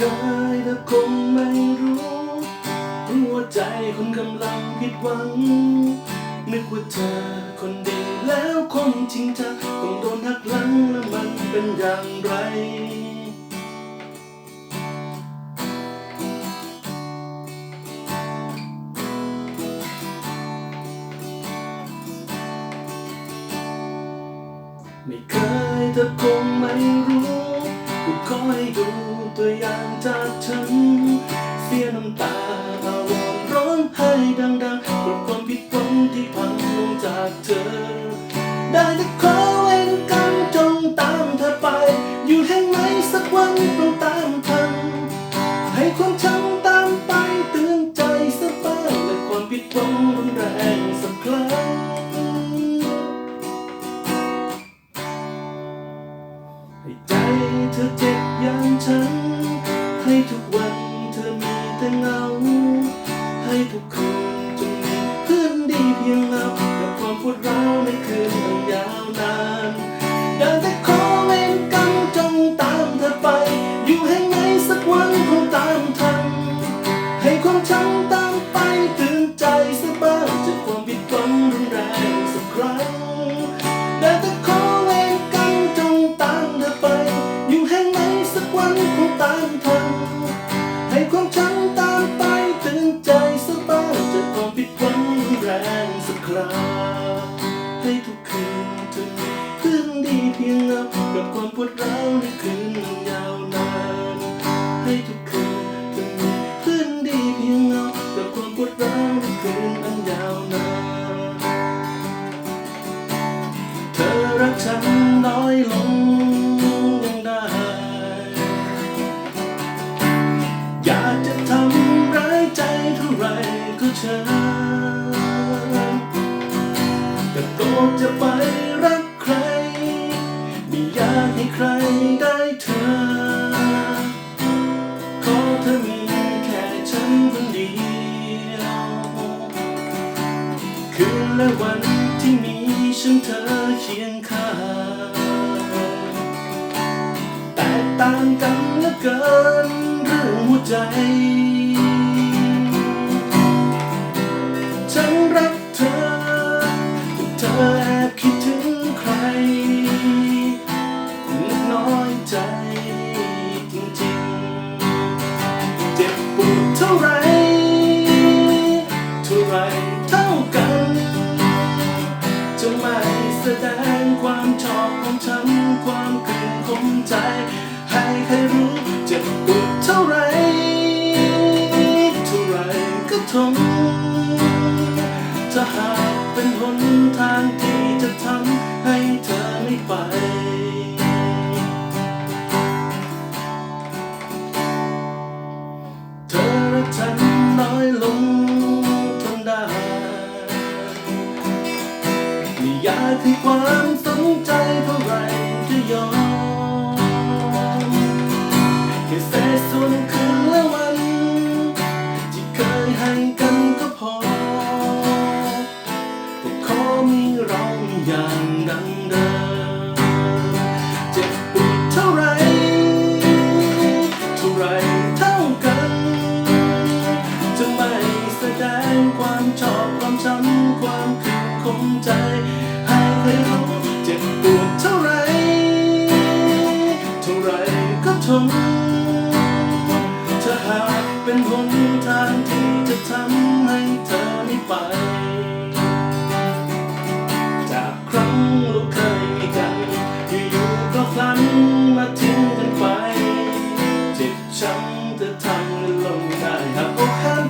เคยแต่คงไม่รู้หัวใจคนกำลังผิดหวัง นึกว่าเธอคนเดีแล้วคงจริงจังต้องโดนหักหลังแล้วมันเป็นอย่างไรไม่เคยเธอคงไม่รู้กูคอยดู ตัวอย่างจากฉันเสียน้ำตาอาวรร้องไห้ดังๆเพราะความผิดหวังที่พังลงจากเธอ ได้แต่ขอ คืนและวันที่มีฉันเธอเคียงข้างแตกต่างกันเหลือเกินเรื่องหัวใจ ท่าไรเท่าไรก็ทนถ้าหากเป็นหนทางที่จะทำ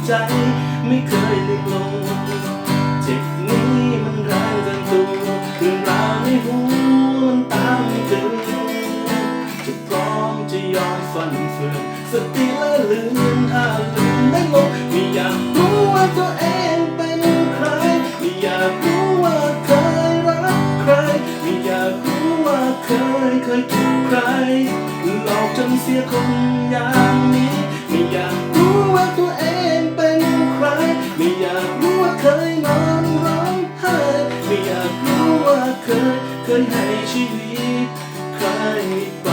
ใจไม่เคยลืมลงเจ็บนี้มันแรงเกินตัวเรื่องราวในหัวมันตามไม่ถึงจะพร้อมจะยอมฟันเฟือนสติและลืมถ้าลืมได้ลงไม่อยากรู้ว่าตัวเองเป็นใครไม่อยากรู้ว่าเคยรักใครไม่อยากรู้ว่าเคยเคยถูกใครหลอกจนเสียคนอย่างนี้ไม่อยากรู้ว่าตัวเอง ยนอนร้องไห้ไม่อยากรู้ว่าเคยเคยให้ชีวิตใครไป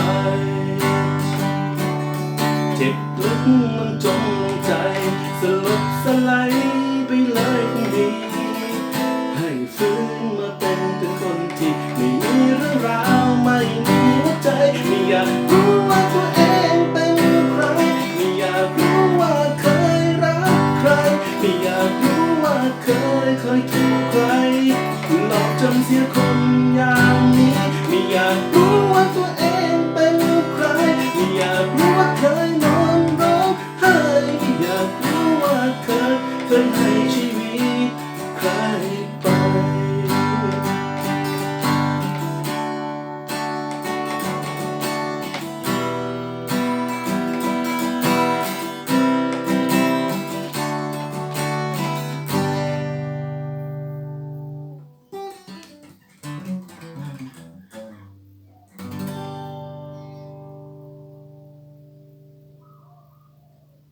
เจ็บลึกมันจงใจ สลบสลายไปเลยคงดีให้ฟื้นมา